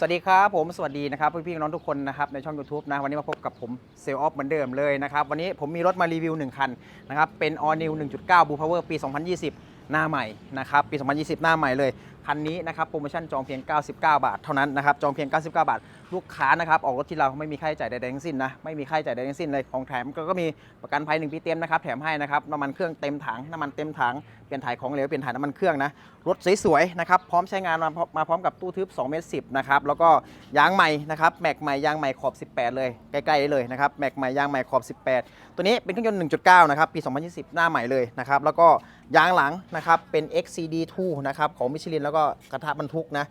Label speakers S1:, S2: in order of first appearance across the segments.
S1: สวัสดีครับผมสวัสดีนะครับพี่ๆน้องๆทุกคนนะครับในช่อง YouTube นะวันนี้มาพบกับผมเซลออฟเหมือนเดิมเลยนะครับวันนี้ผมมีรถมารีวิว 1 คันนะครับเป็น All New 1.9 Blue Power ปี 2020 หน้าใหม่นะครับปี 2020 หน้าใหม่เลย คันนี้นะครับโปรโมชั่นจองเพียง 99 บาท เท่านั้นนะครับจองเพียง 99 บาท ลูกค้านะครับออกรถที่เราไม่มีค่าใช้จ่ายใดๆทั้งสิ้นนะไม่มีค่าใช้จ่ายใดๆทั้งสิ้นเลยของแถมก็ก็มีประกันภัย1ปีเต็มนะครับแถมให้นะครับน้ำมันเครื่องเต็มถังน้ำมันเต็มถังเปลี่ยนถ่ายของเหลวเปลี่ยนถ่ายน้ำมันเครื่องนะรถสวยๆนะครับพร้อมใช้งานมามาพร้อมกับตู้ทึบ2เมตร10นะครับแล้วก็ยางใหม่นะครับแม็กใหม่ยางใหม่ขอบ 18 เลยใกล้ๆเลยนะครับแม็กใหม่ยางใหม่ขอบ 18 ตัวนี้เป็นเครื่องยนต์1.9นะครับปี 2020 หน้าใหม่เลยนะครับแล้วก็ ยางหลังนะครับเป็น XCD2 นะครับของมิชลินแล้วก็กระทะบรรทุกนะ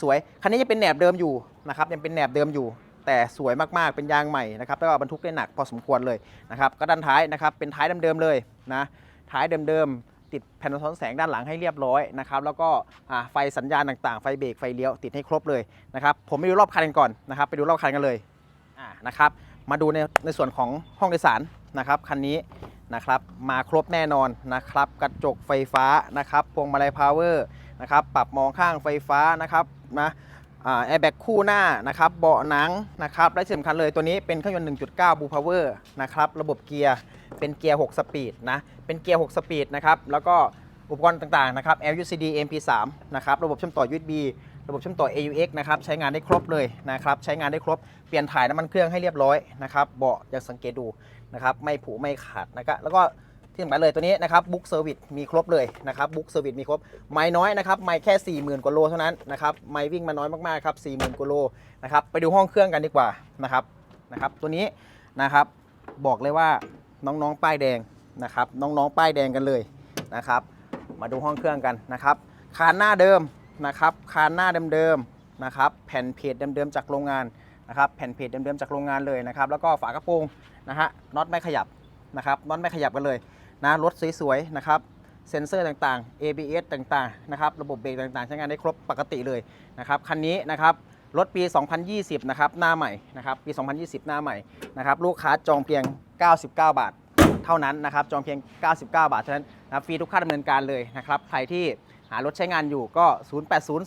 S1: สวยๆ คันนี้ยังเป็นแหนบเดิมอยู่นะครับยังเป็นแหนบเดิมอยู่ แต่สวยมากๆเป็นยางใหม่นะครับแล้วก็บรรทุกได้หนักพอสมควรเลยนะครับก็ด้านท้ายนะครับเป็นท้ายเดิมๆเลยนะท้ายเดิมๆติดแผ่นสะท้อนแสงด้านหลังให้เรียบร้อยนะครับแล้วก็ไฟสัญญาณต่างๆ ไฟเบรกไฟเลี้ยวติดให้ครบเลยนะครับผมไปดูรอบคันกันก่อนนะครับไปดูรอบคันกันเลยนะครับมาดูในในส่วนของห้องโดยสารนะครับคันนี้ นะครับมาครบแน่นอนนะครับกระจกไฟฟ้านะครับพวงมาลัยพาวเวอร์นะครับปรับมองข้างไฟฟ้านะครับนะแอร์แบ็กคู่หน้านะครับเบาะหนังนะครับและสำคัญเลยตัวนี้เป็นเครื่องยนต์ 1.9 บูพาวเวอร์นะครับระบบเกียร์เป็นเกียร์ 6 สปีดนะเป็นเกียร์ 6 สปีดนะครับแล้วก็ อุปกรณ์ต่างๆนะครับ LUCD MP3 นะครับระบบเชื่อมต่อ USB ระบบเชื่อมต่อ AUX นะครับใช้งานได้ครบเลยนะครับใช้งานได้ครบเปลี่ยนถ่ายน้ำมันเครื่องให้เรียบร้อยนะครับเบาะอย่างสังเกตดูนะครับไม่ผุไม่ขาดนะครับแล้วก็ที่สำคัญเลยตัวนี้นะครับบุ๊กเซอร์วิสมีครบเลยนะครับบุ๊กเซอร์วิสมีครบ ไม่น้อยนะครับไม่แค่ 40,000กว่าโลเท่านั้นนะครับไม่วิ่งมาน้อยมากๆครับ40,000กว่าโลนะครับไปดูห้องเครื่องกันดีกว่านะครับนะครับตัวนี้นะครับบอกเลยว่าน้องๆป้ายแดงนะครับน้องๆป้ายแดงกันเลยนะครับ มาดูห้องเครื่องกันนะครับคานหน้าเดิมนะครับคานหน้าเดิมๆนะครับแผ่นเพจเดิมๆจากโรงงานนะครับแผ่นเพจเดิมๆจากโรงงานเลยนะครับแล้วก็ฝากระโปรงนะฮะน็อตไม่ขยับนะครับน็อตไม่ขยับกันเลยนะรถสวยๆนะครับเซ็นเซอร์ต่างๆ ABS ต่างๆนะครับระบบเบรกต่างๆ ใช้งานได้ครบปกติเลยนะครับคันนี้นะครับรถปี 2020 นะครับ หน้าใหม่ นะครับ ปี 2020 หน้าใหม่ นะครับ ลูกค้าจองเพียง 99 บาท เท่านั้นนะครับจองเพียง 99 บาทเท่านั้นนะฟรีทุกค่าดำเนินการเลยนะครับใครที่หารถใช้งานอยู่ก็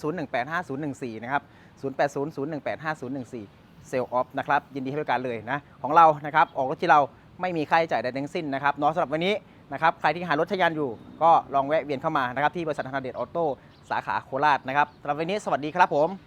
S1: 0800185014 นะครับ 0800185014 เซลล์ออฟนะครับยินดีให้บริการเลยนะของเรานะครับออกรถที่เราไม่มีค่าใช้จ่ายใดทั้งสิ้นนะครับเนาะสำหรับวันนี้นะครับใครที่หารถใช้งานอยู่ ก็ลองแวะเวียนเข้ามานะครับที่บริษัทธนาเดชออโต้สาขาโคราชนะครับสำหรับวันนี้สวัสดีครับผม